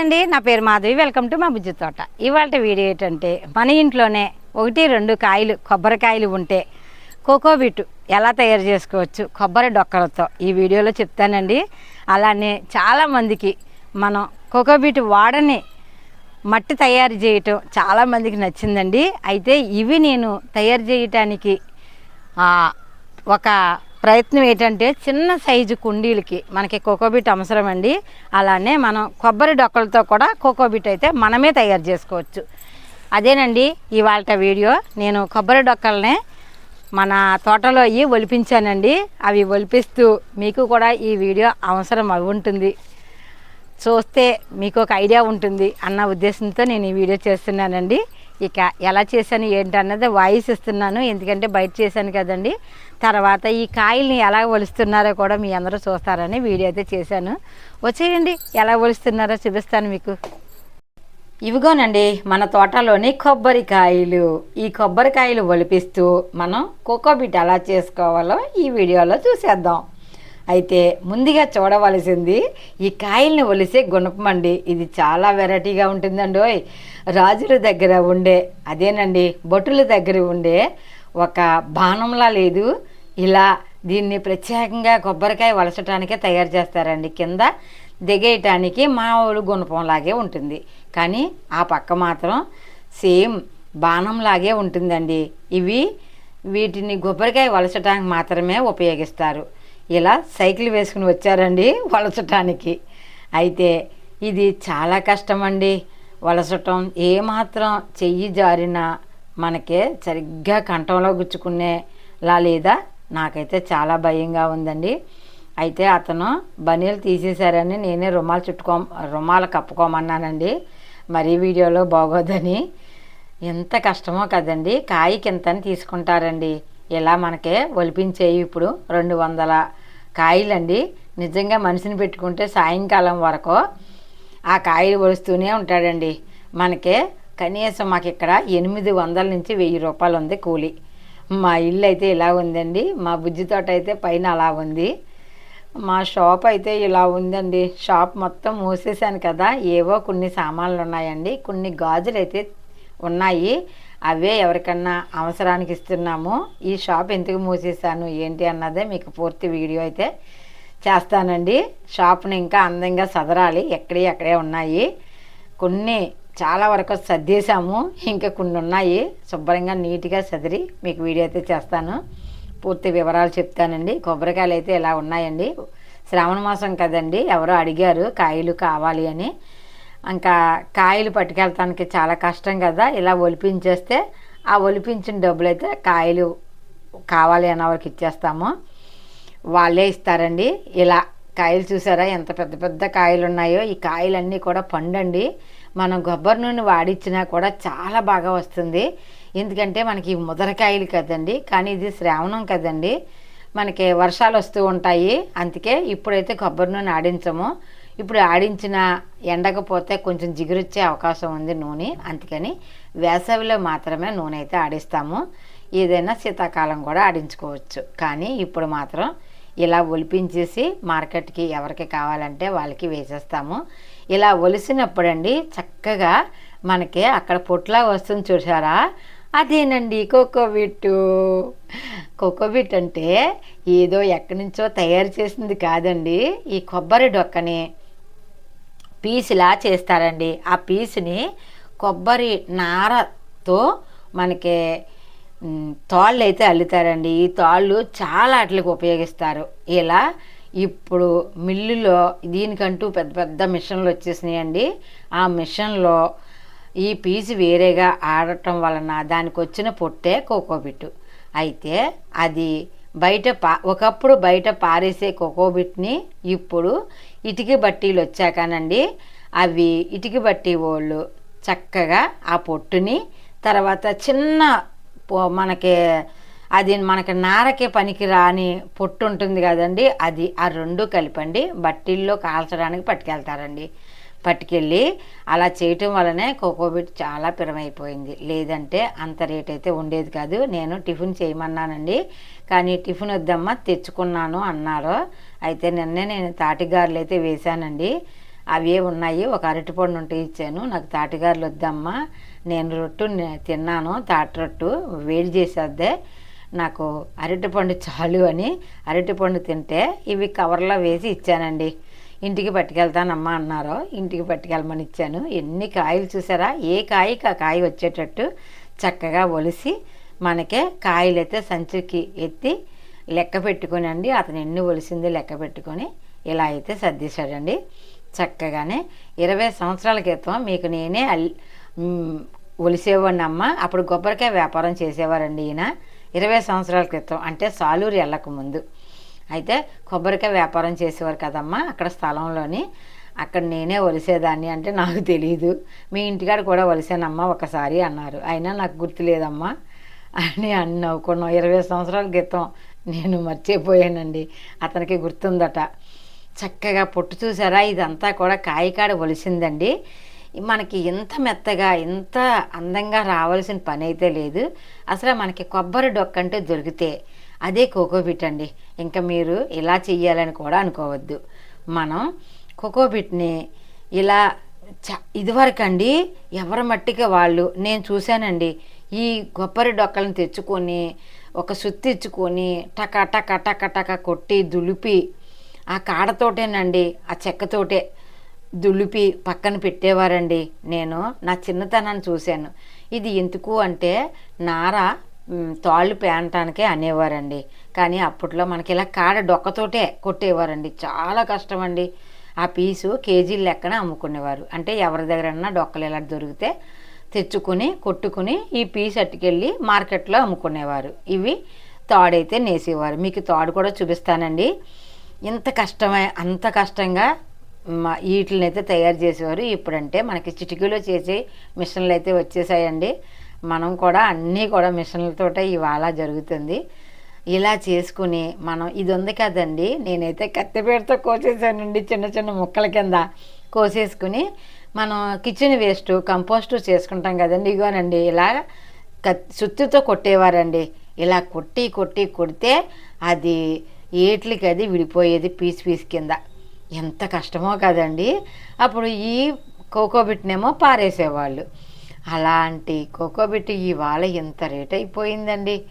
అండి నా పేరు మాధవి. వెల్కమ్ టు మా బుజ్జి తోట. ఇవాళ వీడియో ఏంటంటే మన ఇంట్లోనే ఒకటి రెండు కాయలు కొబ్బరికాయలు ఉంటే కోకోబిట్ ఎలా తయారు చేసుకోవచ్చు కొబ్బరి డొక్కలతో ఈ వీడియోలో చెప్తానండి. అలానే చాలామందికి మనం కోకోబిట్ వాడని మట్టి తయారు చేయటం చాలామందికి నచ్చిందండి. అయితే ఇవి నేను తయారు చేయటానికి ఒక ప్రయత్నం ఏంటంటే చిన్న సైజు కుండీలకి మనకి కోకోబీట్ అవసరం అండి అలానే మనం కొబ్బరి డొక్కలతో కూడా కోకోబీట్ అయితే మనమే తయారు చేసుకోవచ్చు. అదేనండి ఇవాళ వీడియో. నేను కొబ్బరి డొక్కలనే మన తోటలో అయ్యి ఒలిపించానండి. అవి ఒలిపిస్తూ మీకు కూడా ఈ వీడియో అవసరం అవి ఉంటుంది చూస్తే మీకు ఒక ఐడియా ఉంటుంది అన్న ఉద్దేశంతో నేను ఈ వీడియో చేస్తున్నానండి. ఇక ఎలా చేశాను ఏంటన్నది వాయిస్ ఇస్తున్నాను. ఎందుకంటే బయట చేశాను కదండి. తర్వాత ఈ కాయల్ని ఎలా ఒలుస్తున్నారో కూడా మీ అందరూ చూస్తారని వీడియో అయితే చేశాను. వచ్చేయండి. ఎలా ఒలుస్తున్నారో చూపిస్తాను మీకు. ఇవిగోనండి మన తోటలోని కొబ్బరికాయలు ఈ కొబ్బరికాయలు ఒలిపిస్తూ మనం కోకోబిట్ ఎలా చేసుకోవాలో ఈ వీడియోలో చూసేద్దాం. అయితే ముందుగా చూడవలసింది ఈ కాయల్ని ఒలిసే గుణపం అండి. ఇది చాలా వెరైటీగా ఉంటుందండి ఓయ్. రాజుల దగ్గర ఉండే అదేనండి బొట్టుల దగ్గర ఉండే ఒక బాణంలా లేదు. ఇలా దీన్ని ప్రత్యేకంగా కొబ్బరికాయ వలసటానికే తయారు చేస్తారండి. కింద దిగేయటానికి మామూలు గుణపంలాగే ఉంటుంది. కానీ ఆ పక్క మాత్రం సేమ్ బాణంలాగే ఉంటుందండి. ఇవి వీటిని కొబ్బరికాయ వలసటానికి మాత్రమే ఉపయోగిస్తారు. ఇలా సైకిల్ వేసుకుని వచ్చారండి వలసటానికి. అయితే ఇది చాలా కష్టమండి. వలసటం ఏమాత్రం చెయ్యి జారినా మనకే సరిగ్గా కంఠంలో గుచ్చుకునేలా లేదా నాకైతే చాలా భయంగా ఉందండి. అయితే అతను బనీలు తీసేశారని నేనే రుమాలు చుట్టుకో రుమాలు కప్పుకోమన్నానండి. మరీ వీడియోలో బాగోదని. ఎంత కష్టమో కదండి. కాయకి ఎంతని తీసుకుంటారండి. ఇలా మనకే ఒలిపించేయి ఇప్పుడు రెండు వందల కాయలండి. నిజంగా మనిషిని పెట్టుకుంటే సాయంకాలం వరకు ఆ కాయలు ఒలుస్తూనే ఉంటాడండి. మనకే కనీసం మాకు ఇక్కడ ఎనిమిది వందల నుంచి వెయ్యి రూపాయలు ఉంది కూలి. మా ఇల్లు అయితే ఇలా ఉందండి. మా బుజ్జి తోట అయితే పైన అలా ఉంది. మా షాప్ అయితే ఇలా ఉందండి. షాప్ మొత్తం మూసేశాను కదా. ఏవో కొన్ని సామాన్లు ఉన్నాయండి. కొన్ని గాజులు అయితే ఉన్నాయి. అవే ఎవరికన్నా అవసరానికి ఇస్తున్నాము. ఈ షాప్ ఎందుకు మూసేశాను? ఏంటి అన్నదే మీకు పూర్తి వీడియో అయితే చేస్తానండి. షాప్ని ఇంకా అందంగా సదరాలి. ఎక్కడే ఎక్కడే ఉన్నాయి. కొన్ని చాలా వరకు సర్దేశాము. ఇంకా కొన్ని ఉన్నాయి. శుభ్రంగా నీట్గా సదిరి మీకు వీడియో అయితే చేస్తాను. పూర్తి వివరాలు చెప్తానండి. కొబ్బరికాయలు అయితే ఇలా ఉన్నాయండి. శ్రావణ మాసం కదండి. ఎవరో అడిగారు కాయలు కావాలి అని. ఇంకా కాయలు పట్టుకెళ్తానికి చాలా కష్టం కదా. ఇలా ఒలిపించేస్తే ఆ ఒలిపించిన డబ్బులు అయితే కాయలు కావాలి అన్న వాళ్ళకి ఇచ్చేస్తాము. వాళ్ళే ఇస్తారండి. ఇలా కాయలు చూసారా? ఎంత పెద్ద పెద్ద కాయలు ఉన్నాయో ఈ కాయలన్నీ కూడా పండండి. మనం కొబ్బరి నూనె వాడిచ్చినా కూడా చాలా బాగా వస్తుంది. ఎందుకంటే మనకి ముదరకాయలు కదండి. కానీ ఇది శ్రావణం కదండి. మనకి వర్షాలు వస్తూ ఉంటాయి. అందుకే ఇప్పుడైతే కొబ్బరి నూనె ఆడించము. ఇప్పుడు ఆడించిన ఎండకపోతే కొంచెం జిగురొచ్చే అవకాశం ఉంది నూనె. అందుకని వేసవిలో మాత్రమే నూనె అయితే ఆడిస్తాము. ఏదైనా శీతాకాలం కూడా ఆడించుకోవచ్చు. కానీ ఇప్పుడు మాత్రం ఇలా ఒలిపించేసి మార్కెట్కి ఎవరికి కావాలంటే వాళ్ళకి వేసేస్తాము. ఇలా ఒలిసినప్పుడండి చక్కగా మనకి అక్కడ పొట్లా వస్తుంది చూసారా అదేనండి కోకోబిట్ కోకోబిట్ అంటే ఏదో ఎక్కడి నుంచో తయారు చేసింది కాదండి. ఈ కొబ్బరి డొక్కని పీసులా చేస్తారండి. ఆ పీసుని కొబ్బరి నారతో మనకి తాళ్ళు అయితే అల్లుతారండి. ఈ తాళ్ళు చాలా అట్లకి ఉపయోగిస్తారు. ఇలా ఇప్పుడు మిల్లులో దీనికంటూ పెద్ద పెద్ద మిషన్లు వచ్చేసినాయండి. ఆ మిషన్లో ఈ పీసు వేరేగా ఆడటం వలన దానికి వచ్చిన పొట్టే కోకోబిట్ అయితే అది బయట పా ఒకప్పుడు బయట పారేసే కోకోబిట్ని ఇప్పుడు ఇటుక బట్టీలు వచ్చాకనండి. అవి ఇటుక బట్టి వాళ్ళు చక్కగా ఆ పొట్టుని తర్వాత చిన్న పో- మనకి అది మనకి నారకే పనికి రాని పొట్టు ఉంటుంది కదండి. అది ఆ రెండు కలిపండి. బట్టీల్లో కాల్చడానికి పట్టుకెళ్తారండి. పట్టుకెళ్ళి అలా చేయటం వల్లనే కోకోబిట్ చాలా పిరమైపోయింది. లేదంటే అంత రేట్ అయితే ఉండేది కాదు. నేను టిఫిన్ చేయమన్నానండి. కానీ టిఫిన్ వద్దమ్మా తెచ్చుకున్నాను అన్నారు. అయితే నిన్నే నేను తాటిగారులు అయితే వేశానండి. అవే ఉన్నాయి. ఒక అరటిపండు ఉంటే ఇచ్చాను. నాకు తాటిగారులు వద్దమ్మా. నేను రొట్టు తిన్నాను. తాటి రొట్టు వేడి చేసేద్దే. నాకు అరటిపండు చాలు అని అరటిపండు తింటే ఇవి కవర్లో వేసి ఇచ్చానండి. ఇంటికి పట్టుకెళ్తానమ్మా అన్నారు ఇంటికి పట్టుకెళ్ళమని ఇచ్చాను. ఎన్ని కాయలు చూసారా? ఏ కాయకి ఆ కాయ వచ్చేటట్టు చక్కగా ఒలిసి మనకే కాయలు అయితే సంచికి ఎత్తి లెక్క పెట్టుకునండి. అండి అతను ఎన్ని ఒలిసింది లెక్క పెట్టుకొని ఇలా అయితే సర్దేశాడండి. చక్కగానే ఇరవై సంవత్సరాల క్రితం మీకు నేనే అల్ ఒలిసేవాడిని అమ్మ అప్పుడు కొబ్బరికాయ వ్యాపారం చేసేవారండి ఈయన. ఇరవై సంవత్సరాల క్రితం అంటే సాలూరు వెళ్ళకముందు ముందు అయితే కొబ్బరికాయ వ్యాపారం చేసేవారు కదమ్మా అక్కడ స్థలంలోని. అక్కడ నేనే వలిసేదాన్ని అంటే నాకు తెలియదు మీ ఇంటికాడ కూడా వలిసానమ్మా ఒకసారి అన్నారు. అయినా నాకు గుర్తులేదమ్మా అని అని నవ్వుకున్నాం ఇరవై సంవత్సరాల క్రితం నేను మర్చిపోయానండి. అతనికి గుర్తుందట. చక్కగా పొట్టు చూసారా? ఇదంతా కూడా కాయకాడ ఒలిసిందండి మనకి ఇంత మెత్తగా ఇంత అందంగా రావాల్సిన పని అయితే లేదు. అసలు మనకి కొబ్బరి డొక్కంటే దొరికితే అదే కోకోబిట్ అండి. ఇంకా మీరు ఇలా చెయ్యాలని కూడా అనుకోవద్దు. మనం కోకోబిట్ని ఇలా చ ఇదివరకండి ఎవరి మట్టికి వాళ్ళు నేను చూశానండి ఈ కొబ్బరి డొక్కలను తెచ్చుకొని ఒక సుత్తి తెచ్చుకొని టక టక టక టక కొట్టి దులిపి ఆ కాడతోటేనండి ఆ చెక్కతోటే దులిపి పక్కన పెట్టేవారండి. నేను నా చిన్నతనాన్ని చూశాను. ఇది ఎందుకు అంటే నార తాళ్ళు పేనటానికే అనేవారండి. కానీ అప్పట్లో మనకి ఇలా కాడ డొక్కతోటే కొట్టేవారండి. చాలా కష్టం అండి ఆ పీసు కేజీల లెక్కన అమ్ముకునేవారు. అంటే ఎవరి దగ్గరన్నా డొక్కలు ఇలా దొరికితే తెచ్చుకుని కొట్టుకుని ఈ పీస్ అట్టుకెళ్ళి మార్కెట్లో అమ్ముకునేవారు. ఇవి తాడైతే నేసేవారు. మీకు తాడు కూడా చూపిస్తానండి. ఇంత కష్టమే అంత కష్టంగా మా వీటిని అయితే తయారు చేసేవారు. ఇప్పుడంటే మనకి చిటికీలో చేసే మిషన్లు అయితే వచ్చేసాయండి. మనం కూడా అన్నీ కూడా మిషన్లతోటే ఇవాళ జరుగుతుంది. ఇలా చేసుకుని మనం ఇది ఉంది కదండి నేనైతే కత్తిపేటతో కోసేసానండి చిన్న చిన్న ముక్కల కింద కోసేసుకుని మనం కిచెన్ వేస్ట్ కంపోస్ట్ చేసుకుంటాం కదండి ఇగోనండి ఇలా కత్ సుత్తితో కొట్టేవారండి. ఇలా కొట్టి కొట్టి కొడితే అది ఏట్లకి అది విడిపోయేది పీస్ పీస్ కింద. ఎంత కష్టమో కదండి. అప్పుడు ఈ కోకోబిట్నేమో పారేసేవాళ్ళు. అలాంటి కోకోబిట్ ఇవాళ ఇంత రేట్ అయిపోయిందండి.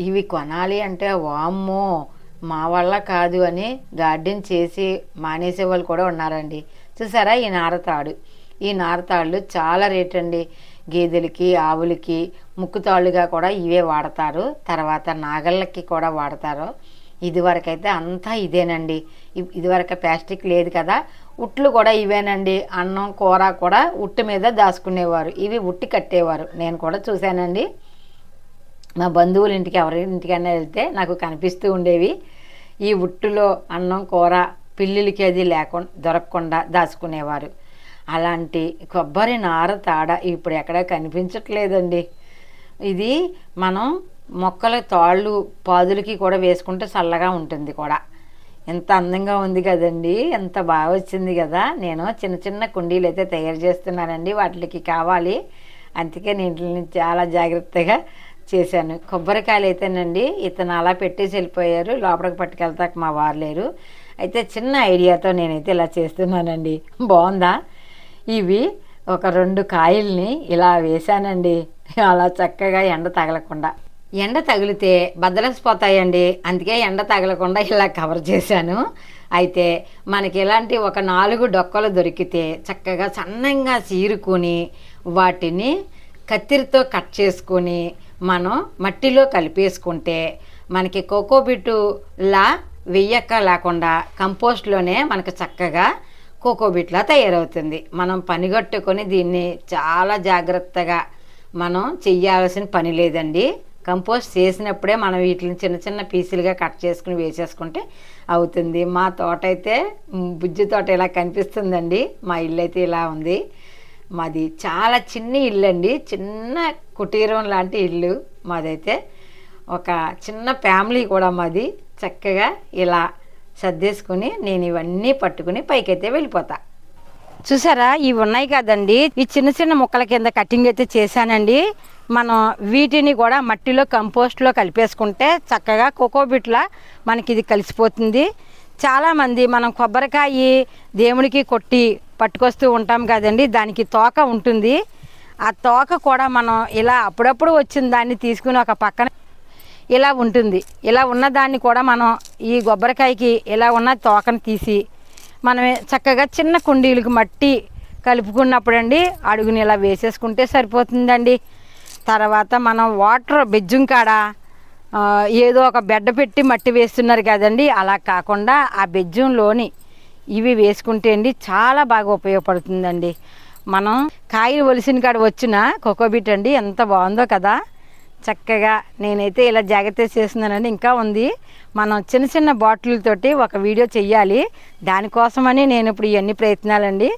ఇవి కొనాలి అంటే వామ్మో మా వల్ల కాదు అని గార్డెన్ చేసి మానేసే వాళ్ళు కూడా ఉన్నారండి. చూసారా ఈ నారతాడు? ఈ నారతాళ్ళు చాలా రేట్ అండి గేదెలకి ఆవులకి ముక్కుతాళ్ళుగా కూడా ఇవే వాడతారు. తర్వాత నాగళ్ళకి కూడా వాడతారు. ఇదివరకైతే అంతా ఇదేనండి. ఇదివరకు ప్లాస్టిక్ లేదు కదా ఉట్లు కూడా ఇవేనండి. అన్నం కూర కూడా ఉట్టు మీద దాచుకునేవారు. ఇవి ఉట్టి కట్టేవారు. నేను కూడా చూశానండి. మా బంధువుల ఇంటికి ఎవరి ఇంటికైనా వెళ్తే నాకు కనిపిస్తూ ఉండేవి. ఈ ఉట్టులో అన్నం కూర పిల్లులకి అది లేకుండా దొరకకుండా దాచుకునేవారు. అలాంటి కొబ్బరి నార తాడ ఇప్పుడు ఎక్కడ కనిపించట్లేదండి. ఇది మనం మొక్కల తాళ్ళు పాదులకి కూడా వేసుకుంటే చల్లగా ఉంటుంది కూడా. ఎంత అందంగా ఉంది కదండి ఎంత బాగా వచ్చింది కదా. నేను చిన్న చిన్న కుండీలు అయితే తయారు చేస్తున్నానండి వాటికి కావాలి. అందుకే నేను చాలా జాగ్రత్తగా చేశాను. కొబ్బరికాయలు అయితేనండి ఇతను అలా పెట్టేసి వెళ్ళిపోయారు. లోపలికి పట్టుకెళ్తాక మా వారు లేరు. అయితే చిన్న ఐడియాతో నేనైతే ఇలా చేస్తున్నానండి. బాగుందా? ఇవి ఒక రెండు కాయల్ని ఇలా వేశానండి. అలా చక్కగా ఎండ తగలకుండా. ఎండ తగిలితే బద్దలసిపోతాయండి అందుకే ఎండ తగలకుండా ఇలా కవర్ చేశాను. అయితే మనకి ఇలాంటి ఒక నాలుగు డొక్కలు దొరికితే చక్కగా సన్నంగా చీరుకొని వాటిని కత్తిరితో కట్ చేసుకొని మనం మట్టిలో కలిపేసుకుంటే మనకి కోకోబిట్టులా వెయ్యక్క లేకుండా కంపోస్ట్లోనే మనకు చక్కగా కోకోబిట్లా తయారవుతుంది. మనం పనిగట్టుకొని దీన్ని చాలా జాగ్రత్తగా మనం చెయ్యాల్సిన పని లేదండి. కంపోస్ట్ చేసినప్పుడే మనం వీటిని చిన్న చిన్న పీసులుగా కట్ చేసుకుని వేసేసుకుంటే అవుతుంది. మా తోట అయితే బుజ్జి తోట ఇలా కనిపిస్తుందండి. మా ఇల్లు అయితే ఇలా ఉంది. మాది చాలా చిన్న ఇల్లు అండి చిన్న కుటీరం లాంటి ఇల్లు మాదైతే. ఒక చిన్న ఫ్యామిలీ కూడా మాది. చక్కగా ఇలా సర్దేసుకుని నేను ఇవన్నీ పట్టుకుని పైకైతే వెళ్ళిపోతాను చూసారా? ఇవి ఉన్నాయి కదండి. ఈ చిన్న చిన్న ముక్కల కింద కటింగ్ అయితే చేశానండి. మనం వీటిని కూడా మట్టిలో కంపోస్ట్లో కలిపేసుకుంటే చక్కగా కోకోబిట్లా మనకి ఇది కలిసిపోతుంది. చాలామంది మనం కొబ్బరికాయ దేవునికి కొట్టి పట్టుకొస్తూ ఉంటాం కదండి. దానికి తోక ఉంటుంది. ఆ తోక కూడా మనం ఇలా అప్పుడప్పుడు వచ్చిన దాన్ని తీసుకుని ఒక పక్కన ఇలా ఉంటుంది. ఇలా ఉన్న దాన్ని కూడా మనం ఈ కొబ్బరికాయకి ఇలా ఉన్న తోకను తీసి మనం చక్కగా చిన్న కుండీలకు మట్టి కలుపుకున్నప్పుడండి అడుగుని ఇలా వేసేసుకుంటే సరిపోతుందండి. తర్వాత మనం వాటర్ బెజ్జం కాడ ఏదో ఒక బెడ్డ పెట్టి మట్టి వేస్తున్నారు కదండి. అలా కాకుండా ఆ బెజ్జంలోని ఇవి వేసుకుంటే అండి చాలా బాగా ఉపయోగపడుతుందండి. మనం కాయలు ఒలిసిన కాడ వచ్చిన కోకోబీట్ అండి ఎంత బాగుందో కదా. చక్కగా నేనైతే ఇలా జాగ్రత్త చేస్తున్నానండి. ఇంకా ఉంది. మనం చిన్న చిన్న బాటిల్తోటి ఒక వీడియో చెయ్యాలి. దానికోసమని నేను ఇప్పుడు ఇవన్నీ ప్రయత్నాలండి.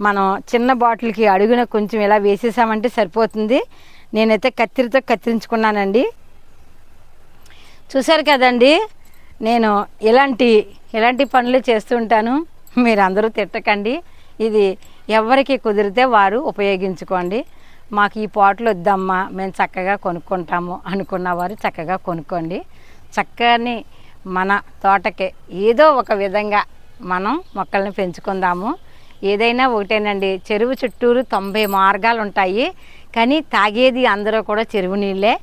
మనం చిన్న బాటిల్కి అడుగున కొంచెం ఇలా వేసేసామంటే సరిపోతుంది. నేనైతే కత్తిరితో కత్తిరించుకున్నానండి. చూశారు కదండి? నేను ఇలాంటి ఇలాంటి పనులు చేస్తుంటాను మీరు అందరూ తిట్టకండి. ఇది ఎవరికి కుదిరితే వారు ఉపయోగించుకోండి. మాకు ఈ పాటలు వద్దమ్మా మేము చక్కగా కొనుక్కుంటాము అనుకున్నవారు చక్కగా కొనుక్కోండి. చక్కని మన తోటకి ఏదో ఒక విధంగా మనం మొక్కల్ని పెంచుకుందాము. ఏదైనా ఒకటేనండి చెరువు చుట్టూరు తొంభై మార్గాలు ఉంటాయి. కానీ తాగేది అందరూ కూడా చెరువు నీళ్ళే.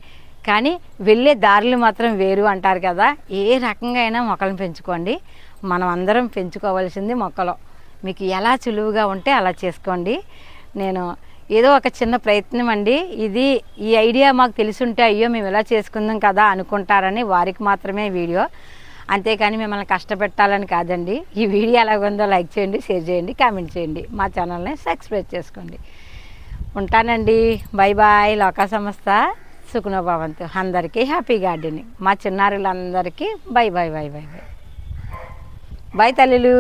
కానీ వెళ్ళే దారులు మాత్రం వేరు అంటారు కదా. ఏ రకంగా అయినా మొక్కలను పెంచుకోండి. మనం అందరం పెంచుకోవాల్సింది మొక్కలు. మీకు ఎలా సులువుగా ఉంటే అలా చేసుకోండి. నేను ఏదో ఒక చిన్న ప్రయత్నం అండి. ఇది ఈ ఐడియా మాకు తెలిసుంటే అయ్యో మేము ఇలా చేసుకుందాం కదా అనుకుంటారని వారికి మాత్రమే వీడియో. అంతేకాని మిమ్మల్ని కష్టపెట్టాలని కాదండి. ఈ వీడియో ఎలాగుందో లైక్ చేయండి షేర్ చేయండి కామెంట్ చేయండి. మా ఛానల్ని సబ్స్క్రైబ్ చేసుకోండి. ఉంటానండి. Bye bye. లోకా సంస్థ సుఖనోభవంతు. అందరికీ హ్యాపీ గార్డెనింగ్. మా చిన్నారులందరికీ bye bye bye bye bye bye తల్లిలు.